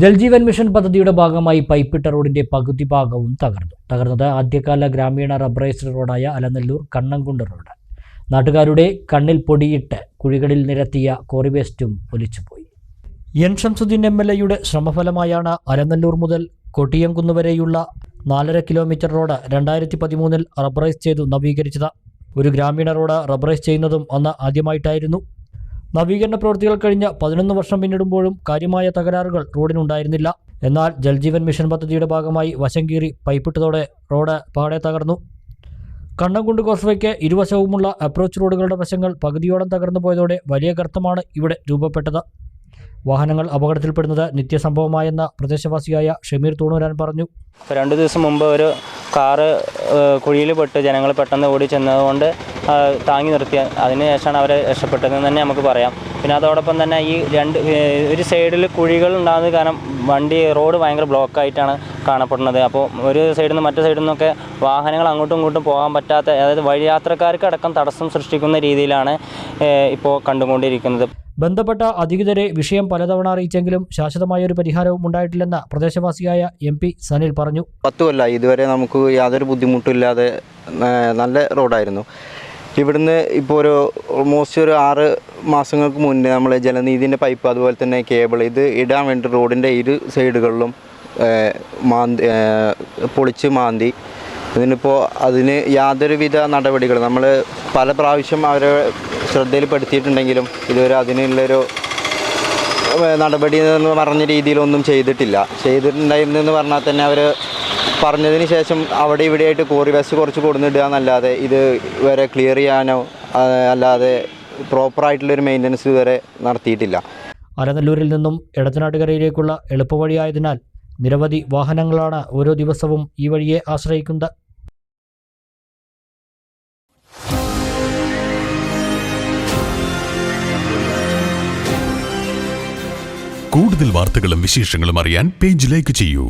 Jal Jeevan mission പദ്ധതിയുടെ ഭാഗമായി പൈപ്പിട്ട റോഡിന്റെ പകുതി ഭാഗവും തകർന്നു. തകർന്നത് ആദ്യകാല ഗ്രാമീണ റബ്ബറൈസ്ഡ് റോഡായ അലനല്ലൂർ കണ്ണംകുണ്ട് റോഡ് നാട്ടുകാരുടെ കണ്ണിൽ പൊടിയിട്ട് കുഴികളിൽ നിരത്തിയ കോറി വേസ്റ്റും ഒലിച്ചുപോയി. എൻ ഷംസുദ്ദീൻ എം എൽ എയുടെ ശ്രമഫലമായാണ് അലനല്ലൂർ മുതൽ കൊട്ടിയംകുന്ന് വരെയുള്ള നാലര കിലോമീറ്റർ റോഡ് രണ്ടായിരത്തി പതിമൂന്നിൽ റബ്ബറൈസ് ചെയ്തു നവീകരിച്ചത്. ഒരു ഗ്രാമീണ റോഡ് റബ്ബറൈസ് ചെയ്യുന്നതും അന്ന് ആദ്യമായിട്ടായിരുന്നു. നവീകരണ പ്രവൃത്തികൾ കഴിഞ്ഞ പതിനൊന്ന് വർഷം പിന്നിടുമ്പോഴും കാര്യമായ തകരാറുകൾ റോഡിനുണ്ടായിരുന്നില്ല. എന്നാൽ ജൽജീവൻ മിഷൻ പദ്ധതിയുടെ ഭാഗമായി വശം കീറി പൈപ്പിട്ടതോടെ റോഡ് പാടെ തകർന്നു. കണ്ണംകുണ്ട് കോസ്വയ്ക്ക് ഇരുവശവുമുള്ള അപ്രോച്ച് റോഡുകളുടെ വശങ്ങൾ പകുതിയോളം തകർന്നു പോയതോടെ വലിയ ഗർത്തമാണ് ഇവിടെ രൂപപ്പെട്ടത്. വാഹനങ്ങൾ അപകടത്തിൽപ്പെടുന്നത് നിത്യസംഭവമായെന്ന പ്രദേശവാസിയായ ഷമീർ തൂണൂരാൻ പറഞ്ഞു. രണ്ടു ദിവസം മുമ്പ് ഒരു കാറ് കുഴിയിൽ പെട്ട് ജനങ്ങൾ പെട്ടെന്ന് ഓടി ചെന്നതുകൊണ്ട് താങ്ങി നിർത്തിയ അതിനുശേഷമാണ് അവരെ രക്ഷപ്പെട്ടതെന്ന് തന്നെ നമുക്ക് പറയാം. പിന്നെ അതോടൊപ്പം തന്നെ ഈ രണ്ട് ഒരു സൈഡിൽ കുഴികൾ ഉണ്ടാകുന്നത് കാരണം വണ്ടി റോഡ് ഭയങ്കര ബ്ലോക്കായിട്ടാണ് കാണപ്പെടുന്നത്. അപ്പോൾ ഒരു സൈഡിൽ നിന്ന് മറ്റു സൈഡിൽ നിന്നൊക്കെ വാഹനങ്ങൾ അങ്ങോട്ടും ഇങ്ങോട്ടും പോകാൻ പറ്റാത്ത അതായത് വഴിയാത്രക്കാർക്ക് അടക്കം തടസ്സം സൃഷ്ടിക്കുന്ന രീതിയിലാണ് ഇപ്പോൾ കണ്ടുകൊണ്ടിരിക്കുന്നത്. ബന്ധപ്പെട്ട അധികൃതരെ വിഷയം പലതവണ അറിയിച്ചെങ്കിലും ശാശ്വതമായ ഒരു പരിഹാരവും ഉണ്ടായിട്ടില്ലെന്ന് പ്രദേശവാസിയായ എം പി സനിൽ പറഞ്ഞു. പത്തുമല്ല ഇതുവരെ നമുക്ക് യാതൊരു ബുദ്ധിമുട്ടില്ലാതെ നല്ല റോഡായിരുന്നു. ഇവിടുന്ന് ഇപ്പോൾ ഒരു ഓൾമോസ്റ്റ് ഒരു ആറ് മാസങ്ങൾക്ക് മുന്നേ നമ്മൾ ജലനീതിന്റെ പൈപ്പ് അതുപോലെ തന്നെ കേബിൾ ഇത് ഇടാൻ വേണ്ടി റോഡിന്റെ ഇരു സൈഡുകളിലും മാന്തി പൊളിച്ച് മാന്തി. ഇതിനിപ്പോൾ അതിന് യാതൊരുവിധ നടപടികൾ നമ്മൾ പല പ്രാവശ്യം അവരെ ശ്രദ്ധയിൽപ്പെടുത്തിയിട്ടുണ്ടെങ്കിലും ഇതുവരെ അതിനുള്ളൊരു നടപടി എന്ന് പറഞ്ഞ രീതിയിലൊന്നും ചെയ്തിട്ടില്ല. ചെയ്തിട്ടുണ്ടായിരുന്നെന്ന് പറഞ്ഞാൽ തന്നെ അവർ പറഞ്ഞതിന് ശേഷം അവിടെ ഇവിടെയായിട്ട് കോറി ബസ് കുറച്ച് കൊടുന്നിടുക എന്നല്ലാതെ ഇത് വരെ ക്ലിയർ ചെയ്യാനോ പ്രോപ്പർ അല്ലാതെ പ്രോപ്പറായിട്ടുള്ളൊരു മെയിന്റനൻസ് വരെ നടത്തിയിട്ടില്ല. അലനല്ലൂരിൽ നിന്നും എടത്തനാട്ടുകരയിലേക്കുള്ള എളുപ്പവഴിയായതിനാൽ നിരവധി വാഹനങ്ങളാണ് ഓരോ ദിവസവും ഈ വഴിയെ ആശ്രയിക്കുന്നത്. കൂടുതൽ വാർത്തകളും വിശേഷങ്ങളും അറിയാൻ പേജ് ലൈക്ക് ചെയ്യൂ.